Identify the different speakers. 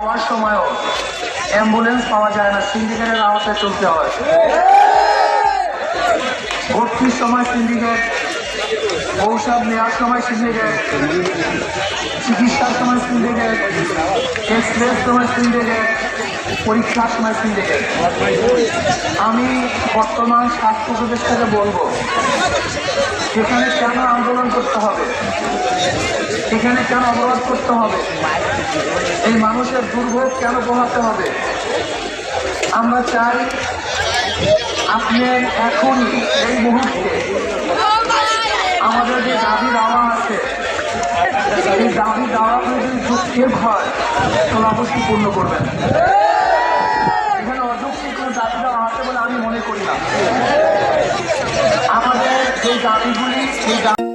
Speaker 1: হওয়ার সময়ও অ্যাম্বুলেন্স পাওয়া যায় না সিন্ডিকেটের আওতায় চলতে হয়। ভর্তির সময় সিন্ডিকেট ঔষধ নেওয়ার সময় সিন্ডিকেট চিকিৎসার সময় সিন্ডিকেট এক্সপ্রেস সময় সিন্ডিকেট পরীক্ষার সময় সিন্ডিকেট আমি বর্তমান স্বাস্থ্য উপদেষ্টাকে বলব সেখানে কেন আন্দোলন করতে হবে? সেখানে কেন অবরোধ করতে হবে? এই মানুষের দুর্ভোগ কেন পোহাতে হবে? আমরা চাই আপনি এখনই এই মুহূর্তে আমাদের যে দাবি দাওয়া আছে, এই দাবি দাওয়াগুলো যদি যুক্তির হয় তাহলে অবশ্যই পূর্ণ করবেন। এখানে অযৌক্তিক কোনো দাবি দেওয়া আছে বলে আমি মনে করি না। আমাদের যে দাবিগুলি, সেই দাবি